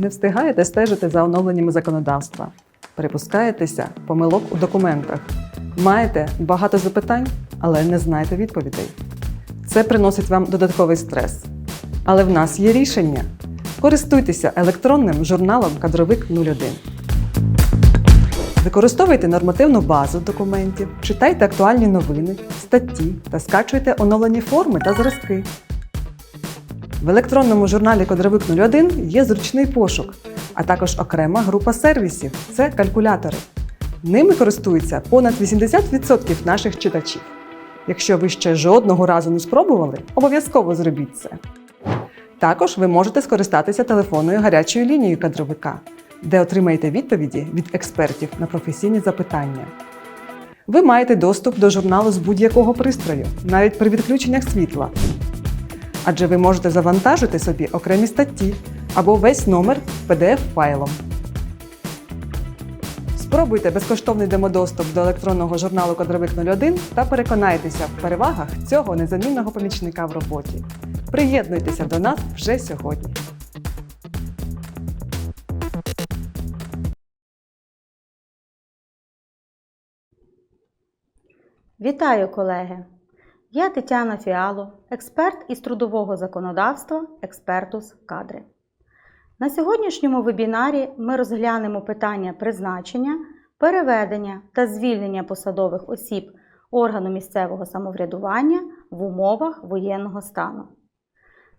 Не встигаєте стежити за оновленнями законодавства, перепускаєтеся помилок у документах, маєте багато запитань, але не знаєте відповідей. Це приносить вам додатковий стрес. Але в нас є рішення. Користуйтеся електронним журналом Кадровик 01. Використовуйте нормативну базу документів, читайте актуальні новини, статті та скачуйте оновлені форми та зразки. В електронному журналі Кадровик 01 є зручний пошук, а також окрема група сервісів це калькулятори. Ними користуються понад 80% наших читачів. Якщо ви ще жодного разу не спробували, обов'язково зробіть це. Також ви можете скористатися телефонною гарячою лінією кадровика, де отримаєте відповіді від експертів на професійні запитання. Ви маєте доступ до журналу з будь-якого пристрою, навіть при відключеннях світла. Адже ви можете завантажити собі окремі статті або весь номер PDF-файлом. Спробуйте безкоштовний демодоступ до електронного журналу Кадровик 01 та переконайтеся в перевагах цього незамінного помічника в роботі. Приєднуйтеся до нас вже сьогодні. Вітаю, колеги! Я Тетяна Фіало, експерт із трудового законодавства Експертус Кадри. На сьогоднішньому вебінарі ми розглянемо питання призначення, переведення та звільнення посадових осіб органу місцевого самоврядування в умовах воєнного стану.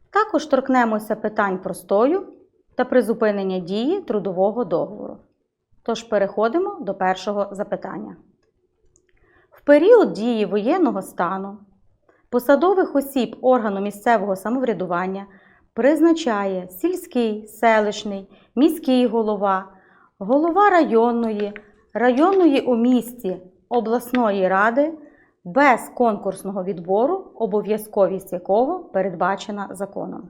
Також торкнемося питань простою та призупинення дії трудового договору. Тож переходимо до першого запитання. В період дії воєнного стану посадових осіб органу місцевого самоврядування призначає сільський, селищний, міський голова, голова районної, районної у місті обласної ради без конкурсного відбору, обов'язковість якого передбачена законом.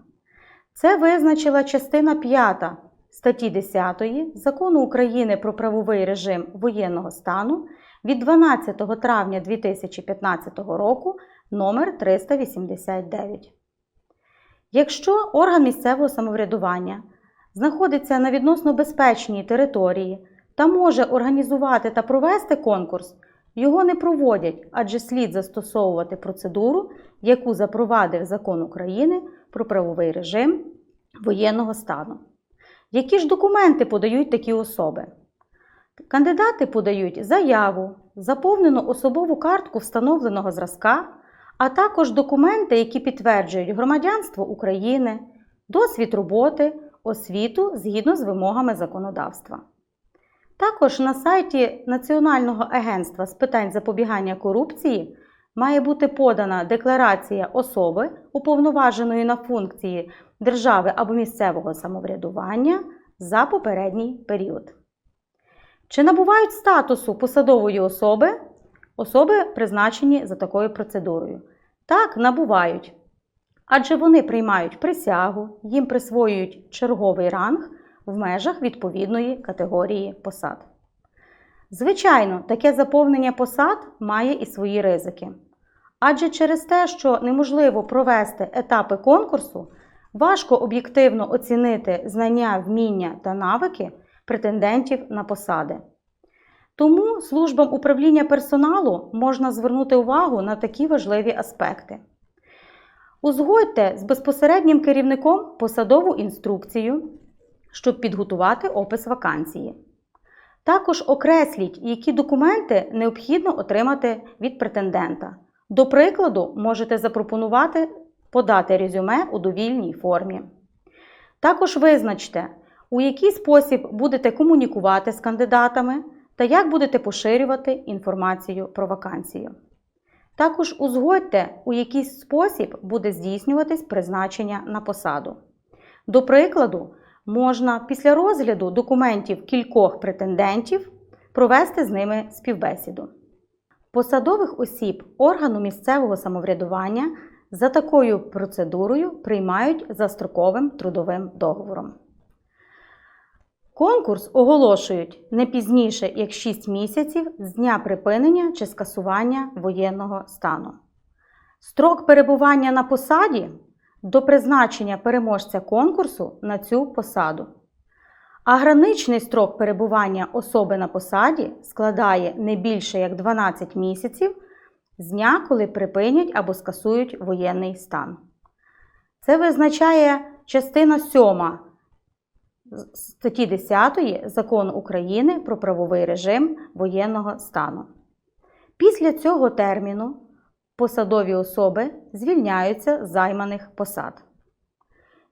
Це визначила частина 5 статті 10 Закону України про правовий режим воєнного стану від 12 травня 2015 року номер 389. Якщо орган місцевого самоврядування знаходиться на відносно безпечній території та може організувати та провести конкурс, його не проводять, адже слід застосовувати процедуру, яку запровадив Закон України про правовий режим воєнного стану. Які ж документи подають такі особи? Кандидати подають заяву, заповнену особову картку встановленого зразка, а також документи, які підтверджують громадянство України, досвід роботи, освіту згідно з вимогами законодавства. Також на сайті Національного агентства з питань запобігання корупції має бути подана декларація особи, уповноваженої на функції держави або місцевого самоврядування за попередній період. Чи набувають статусу посадової особи особи, призначені за такою процедурою? Так, набувають. Адже вони приймають присягу, їм присвоюють черговий ранг в межах відповідної категорії посад. Звичайно, таке заповнення посад має і свої ризики. Адже через те, що неможливо провести етапи конкурсу, важко об'єктивно оцінити знання, вміння та навики претендентів на посади. Тому службам управління персоналу можна звернути увагу на такі важливі аспекти. Узгодьте з безпосереднім керівником посадову інструкцію, щоб підготувати опис вакансії. Також окресліть, які документи необхідно отримати від претендента. До прикладу, можете запропонувати подати резюме у довільній формі. Також визначте, у який спосіб будете комунікувати з кандидатами та як будете поширювати інформацію про вакансію. Також узгодьте, у який спосіб буде здійснюватись призначення на посаду. До прикладу, можна після розгляду документів кількох претендентів провести з ними співбесіду. Посадових осіб органу місцевого самоврядування за такою процедурою приймають за строковим трудовим договором. Конкурс оголошують не пізніше як 6 місяців з дня припинення чи скасування воєнного стану. Строк перебування на посаді до призначення переможця конкурсу на цю посаду. а граничний строк перебування особи на посаді складає не більше як 12 місяців з дня, коли припинять або скасують воєнний стан. Це визначає частина 7 статті 10 Закону України про правовий режим воєнного стану. Після цього терміну посадові особи звільняються з займаних посад.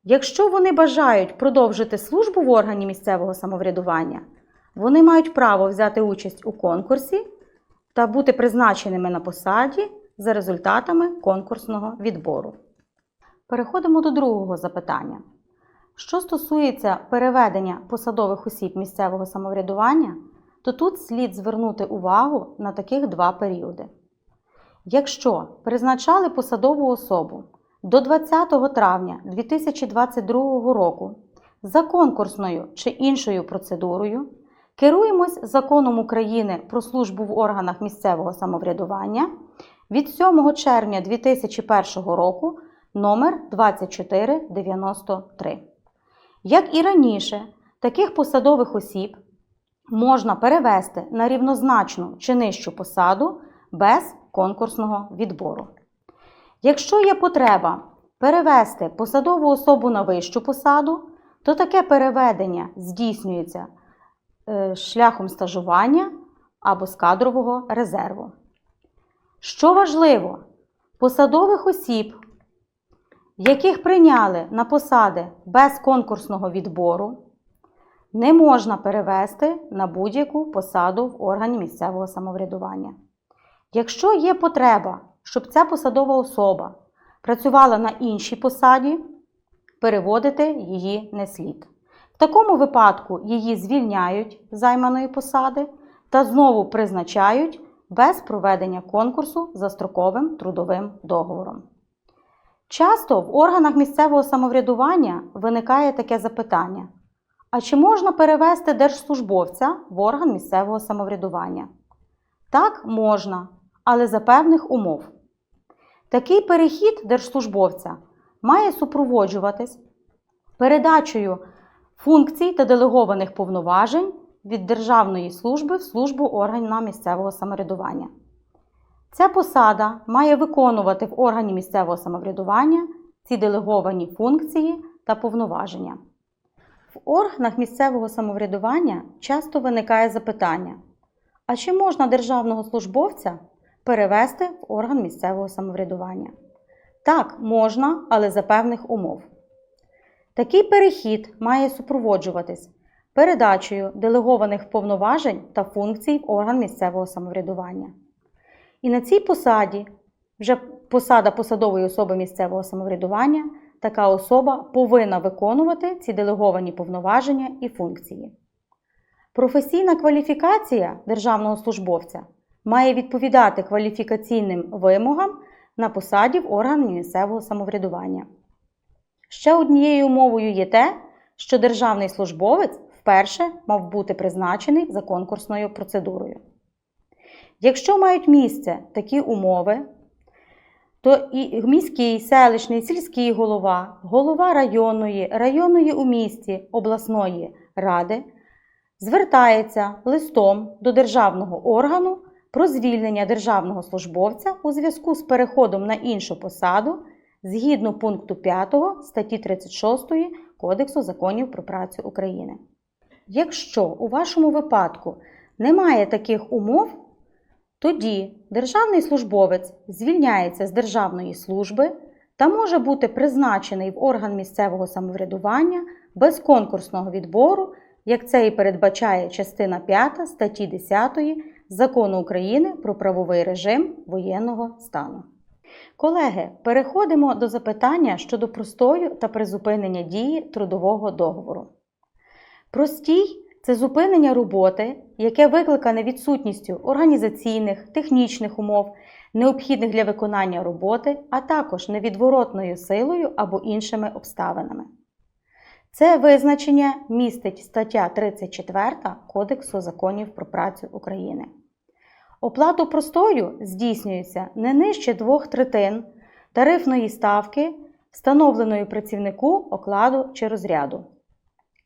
Якщо вони бажають продовжити службу в органі місцевого самоврядування, вони мають право взяти участь у конкурсі та бути призначеними на посаді за результатами конкурсного відбору. Переходимо до другого запитання. Що стосується переведення посадових осіб місцевого самоврядування, то тут слід звернути увагу на таких два періоди. Якщо призначали посадову особу до 20 травня 2022 року за конкурсною чи іншою процедурою, керуємось Законом України про службу в органах місцевого самоврядування від 7 червня 2001 року номер 2493. Як і раніше, таких посадових осіб можна перевести на рівнозначну чи нижчу посаду без конкурсного відбору. Якщо є потреба перевести посадову особу на вищу посаду, то таке переведення здійснюється е, шляхом стажування або з кадрового резерву. Що важливо, посадових осіб, яких прийняли на посади без конкурсного відбору, не можна перевести на будь-яку посаду в органі місцевого самоврядування. Якщо є потреба, щоб ця посадова особа працювала на іншій посаді, переводити її не слід. В такому випадку її звільняють з займаної посади та знову призначають без проведення конкурсу за строковим трудовим договором. Часто в органах місцевого самоврядування виникає таке запитання: а чи можна перевести держслужбовця в орган місцевого самоврядування? Так, можна, але за певних умов. Такий перехід держслужбовця має супроводжуватись передачею функцій та делегованих повноважень від державної служби в службу органів місцевого самоврядування. Ця посада має виконувати в органі місцевого самоврядування ці делеговані функції та повноваження. В органах місцевого самоврядування часто виникає запитання: а чи можна державного службовця перевести в орган місцевого самоврядування? Так, можна, але за певних умов. Такий перехід має супроводжуватись передачею делегованих повноважень та функцій в орган місцевого самоврядування. І на цій посаді, вже посада посадової особи місцевого самоврядування, така особа повинна виконувати ці делеговані повноваження і функції. Професійна кваліфікація державного службовця має відповідати кваліфікаційним вимогам на посаді в органі місцевого самоврядування. Ще однією умовою є те, що державний службовець вперше мав бути призначений за конкурсною процедурою. Якщо мають місце такі умови, то і міський, селищний, сільський голова, голова районної, районної у місті, обласної ради звертається листом до державного органу про звільнення державного службовця у зв'язку з переходом на іншу посаду згідно пункту 5 статті 36 Кодексу законів про працю України. Якщо у вашому випадку немає таких умов, тоді державний службовець звільняється з державної служби та може бути призначений в орган місцевого самоврядування без конкурсного відбору, як це і передбачає частина 5 статті 10 Закону України про правовий режим воєнного стану. Колеги, переходимо до запитання щодо простою та призупинення дії трудового договору. Простій це зупинення роботи, яке викликане відсутністю організаційних, технічних умов, необхідних для виконання роботи, а також невідворотною силою або іншими обставинами. Це визначення містить стаття 34 Кодексу законів про працю України. Оплату простою здійснюється не нижче двох третин тарифної ставки, встановленої працівнику окладу чи розряду.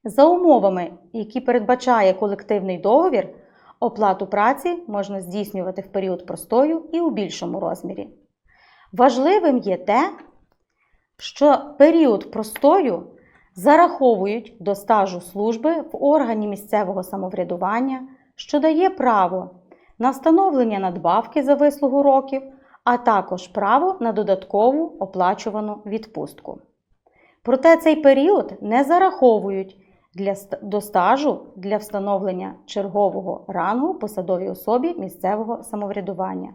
За умовами, які передбачає колективний договір, оплату праці можна здійснювати в період простою і у більшому розмірі. Важливим є те, що період простою зараховують до стажу служби в органі місцевого самоврядування, що дає право на встановлення надбавки за вислугу років, а також право на додаткову оплачувану відпустку. Проте цей період не зараховують для, до стажу для встановлення чергового рангу посадовій особі місцевого самоврядування.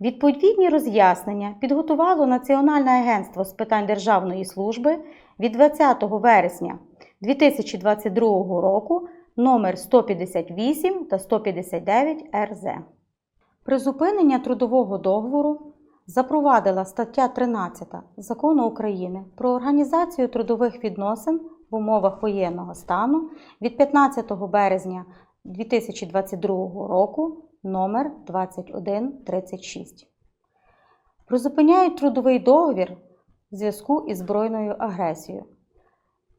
Відповідні роз'яснення підготувало Національне агентство з питань державної служби від 20 вересня 2022 року номер 158 та 159 РЗ. Призупинення трудового договору запровадила стаття 13 Закону України про організацію трудових відносин в умовах воєнного стану від 15 березня 2022 року номер 2136. Призупиняють трудовий договір в зв'язку із збройною агресією.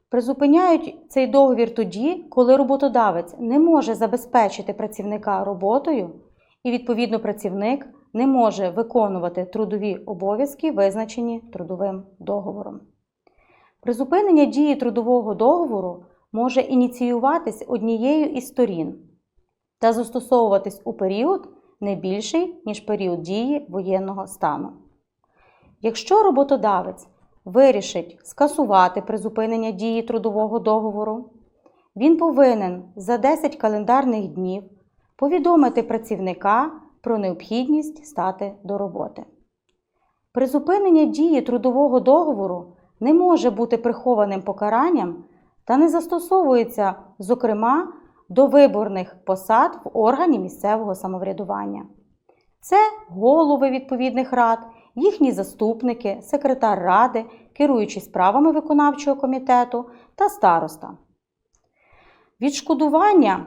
Призупиняють цей договір тоді, коли роботодавець не може забезпечити працівника роботою, і відповідно працівник не може виконувати трудові обов'язки, визначені трудовим договором. Призупинення дії трудового договору може ініціюватись однією із сторін та застосовуватись у період не більший, ніж період дії воєнного стану. Якщо роботодавець вирішить скасувати призупинення дії трудового договору, він повинен за 10 календарних днів повідомити працівника про необхідність стати до роботи. Призупинення дії трудового договору не може бути прихованим покаранням та не застосовується, зокрема, до виборних посад в органі місцевого самоврядування. Це голови відповідних рад, їхні заступники, секретар ради, керуючі справами виконавчого комітету та староста. Відшкодування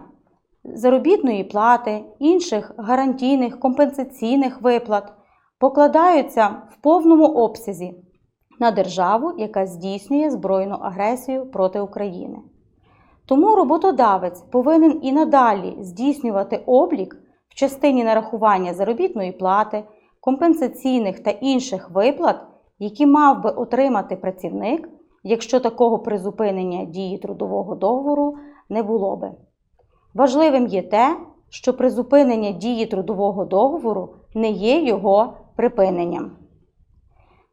заробітної плати, інших гарантійних компенсаційних виплат покладаються в повному обсязі на державу, яка здійснює збройну агресію проти України. Тому роботодавець повинен і надалі здійснювати облік в частині нарахування заробітної плати, компенсаційних та інших виплат, які мав би отримати працівник, якщо такого призупинення дії трудового договору не було би. Важливим є те, що призупинення дії трудового договору не є його припиненням.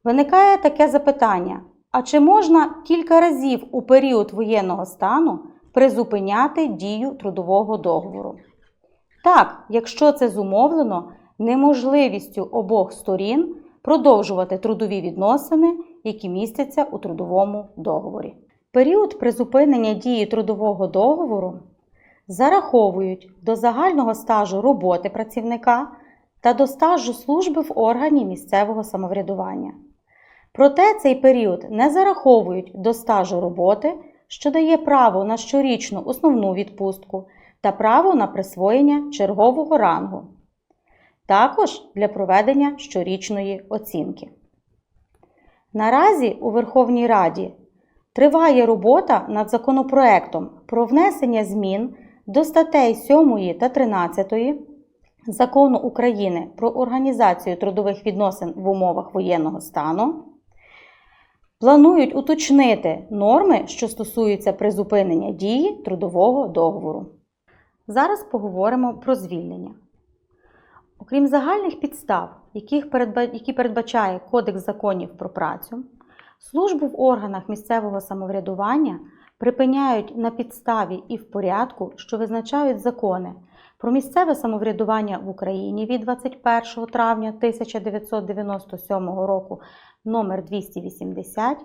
Виникає таке запитання: а чи можна кілька разів у період воєнного стану призупиняти дію трудового договору? Так, якщо це зумовлено неможливістю обох сторін продовжувати трудові відносини, які містяться у трудовому договорі. Період призупинення дії трудового договору зараховують до загального стажу роботи працівника та до стажу служби в органі місцевого самоврядування. Проте цей період не зараховують до стажу роботи, що дає право на щорічну основну відпустку та право на присвоєння чергового рангу, також для проведення щорічної оцінки. Наразі у Верховній Раді триває робота над законопроектом про внесення змін до статей 7 та 13 Закону України про організацію трудових відносин в умовах воєнного стану. Планують уточнити норми, що стосуються призупинення дії трудового договору. Зараз поговоримо про звільнення. Окрім загальних підстав, які передбачає Кодекс законів про працю, службу в органах місцевого самоврядування припиняють на підставі і в порядку, що визначають закони про місцеве самоврядування в Україні від 21 травня 1997 року номер 280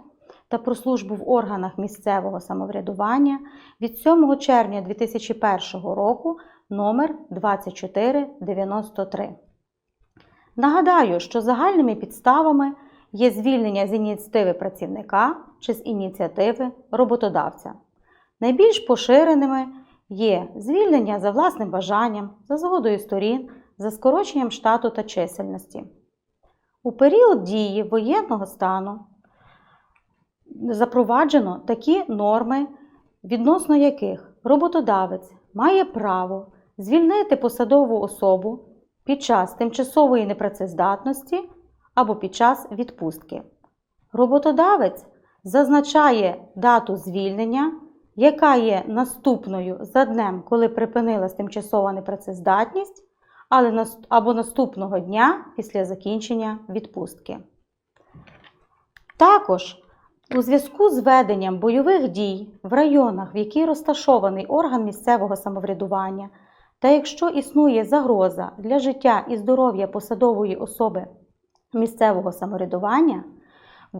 та про службу в органах місцевого самоврядування від 7 червня 2001 року номер 2493. Нагадаю, що загальними підставами є звільнення з ініціативи працівника чи з ініціативи роботодавця. Найбільш поширеними є звільнення за власним бажанням, за згодою сторін, за скороченням штату та чисельності. У період дії воєнного стану запроваджено такі норми відносно яких роботодавець має право звільнити посадову особу під час тимчасової непрацездатності або під час відпустки. Роботодавець зазначає дату звільнення, яка є наступною за днем, коли припинилась тимчасова непрацездатність, але або наступного дня після закінчення відпустки. Також у зв'язку з веденням бойових дій в районах, в які розташований орган місцевого самоврядування, та якщо існує загроза для життя і здоров'я посадової особи місцевого самоврядування,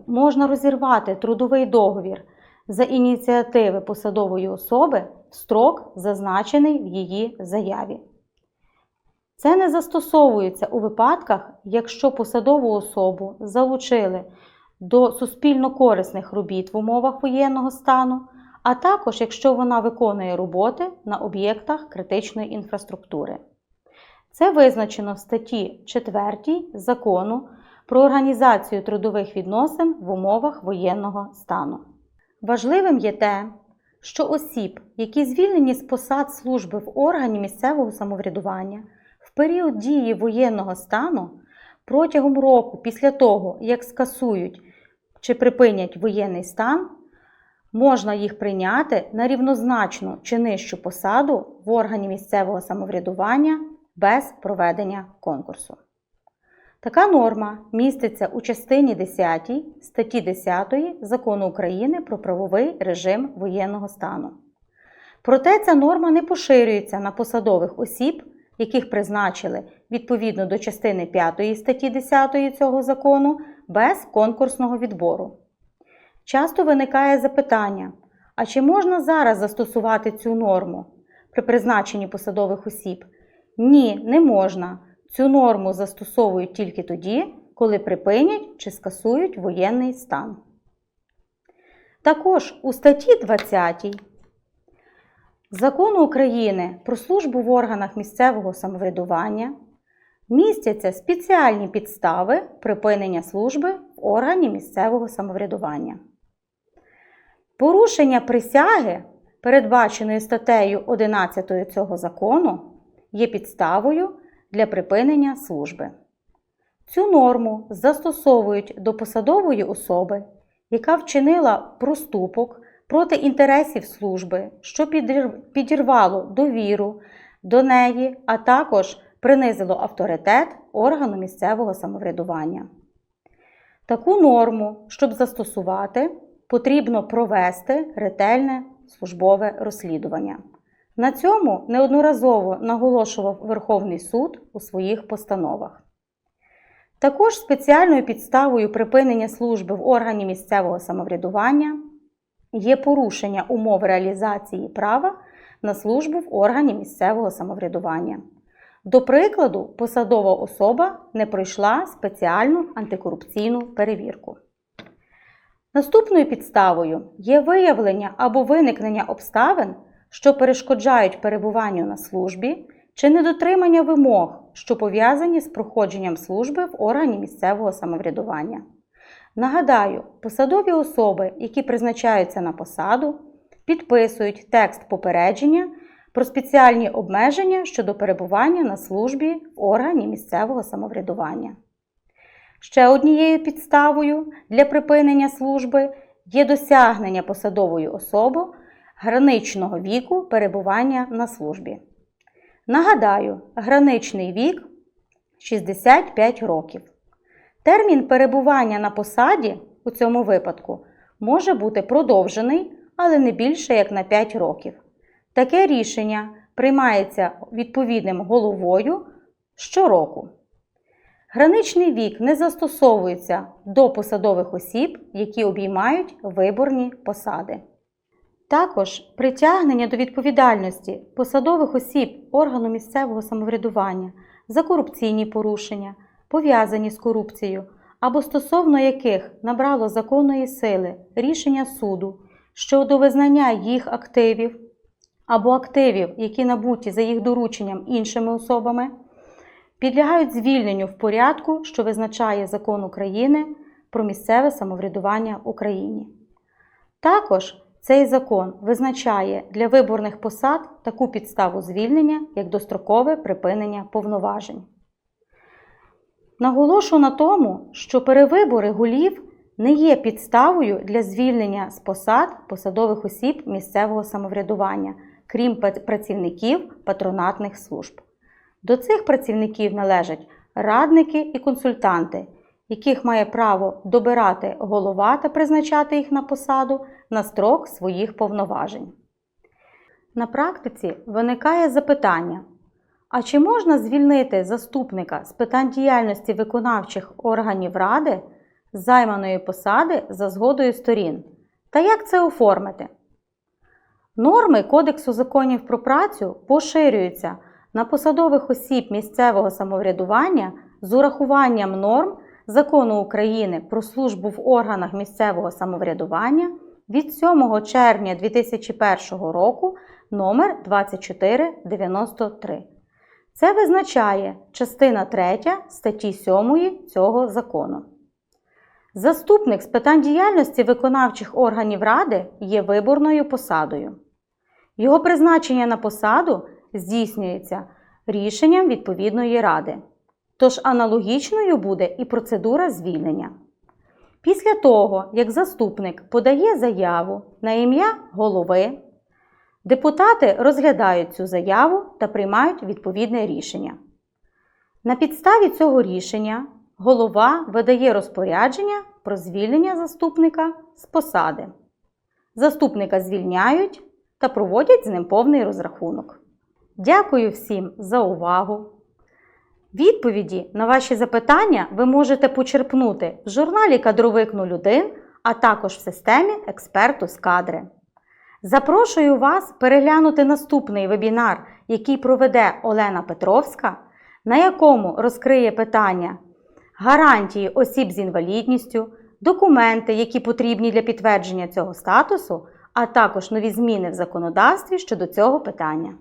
можна розірвати трудовий договір за ініціативи посадової особи в строк, зазначений в її заяві. Це не застосовується у випадках, якщо посадову особу залучили до суспільно корисних робіт в умовах воєнного стану, а також якщо вона виконує роботи на об'єктах критичної інфраструктури. Це визначено в статті 4 закону про організацію трудових відносин в умовах воєнного стану. Важливим є те, що осіб, які звільнені з посад служби в органі місцевого самоврядування в період дії воєнного стану протягом року після того, як скасують чи припинять воєнний стан, можна їх прийняти на рівнозначну чи нижчу посаду в органі місцевого самоврядування без проведення конкурсу. Така норма міститься у частині 10 статті 10 Закону України про правовий режим воєнного стану. Проте ця норма не поширюється на посадових осіб, яких призначили відповідно до частини 5 статті 10 цього закону без конкурсного відбору. Часто виникає запитання: а чи можна зараз застосувати цю норму при призначенні посадових осіб? Ні, не можна. Цю норму застосовують тільки тоді, коли припинять чи скасують воєнний стан. Також у статті 20 Закону України про службу в органах місцевого самоврядування містяться спеціальні підстави припинення служби в органі місцевого самоврядування. Порушення присяги, передбаченої статтею 11 цього закону, є підставою для припинення служби. Цю норму застосовують до посадової особи, яка вчинила проступок проти інтересів служби, що підірвало довіру до неї, а також принизило авторитет органу місцевого самоврядування. Таку норму, щоб застосувати, потрібно провести ретельне службове розслідування. На цьому неодноразово наголошував Верховний суд у своїх постановах. Також спеціальною підставою припинення служби в органі місцевого самоврядування є порушення умов реалізації права на службу в органі місцевого самоврядування. До прикладу, посадова особа не пройшла спеціальну антикорупційну перевірку. Наступною підставою є виявлення або виникнення обставин, що перешкоджають перебуванню на службі, чи недотримання вимог, що пов'язані з проходженням служби в органі місцевого самоврядування. Нагадаю, посадові особи, які призначаються на посаду, підписують текст попередження про спеціальні обмеження щодо перебування на службі в органі місцевого самоврядування. Ще однією підставою для припинення служби є досягнення посадовою особою граничного віку перебування на службі. Нагадаю, граничний вік 65 років. Термін перебування на посаді у цьому випадку може бути продовжений, але не більше як на 5 років. Таке рішення приймається відповідним головою щороку. Граничний вік не застосовується до посадових осіб, які обіймають виборні посади. Також притягнення до відповідальності посадових осіб органу місцевого самоврядування за корупційні порушення, пов'язані з корупцією, або стосовно яких набрало законної сили рішення суду щодо визнання їх активів або активів, які набуті за їх дорученням іншими особами, підлягають звільненню в порядку, що визначає закон України про місцеве самоврядування в Україні. Також цей закон визначає для виборних посад таку підставу звільнення, як дострокове припинення повноважень. Наголошу на тому, що перевибори голів не є підставою для звільнення з посад посадових осіб місцевого самоврядування, крім працівників патронатних служб. До цих працівників належать радники і консультанти, яких має право добирати голова та призначати їх на посаду на строк своїх повноважень. На практиці виникає запитання: а чи можна звільнити заступника з питань діяльності виконавчих органів ради з займаної посади за згодою сторін? Та як це оформити? Норми Кодексу законів про працю поширюються на посадових осіб місцевого самоврядування з урахуванням норм Закону України про службу в органах місцевого самоврядування від 7 червня 2001 року номер 2493. Це визначає частина 3 статті 7 цього закону. Заступник з питань діяльності виконавчих органів Ради є виборною посадою. Його призначення на посаду здійснюється рішенням відповідної ради. Тож аналогічною буде і процедура звільнення. Після того, як заступник подає заяву на ім'я голови, депутати розглядають цю заяву та приймають відповідне рішення. На підставі цього рішення голова видає розпорядження про звільнення заступника з посади. Заступника звільняють та проводять з ним повний розрахунок. Дякую всім за увагу! Відповіді на ваші запитання ви можете почерпнути в журналі Кадровик 01, а також в системі Експерту з кадри. Запрошую вас переглянути наступний вебінар, який проведе Олена Петровська, на якому розкриє питання гарантії осіб з інвалідністю, документи, які потрібні для підтвердження цього статусу, а також нові зміни в законодавстві щодо цього питання.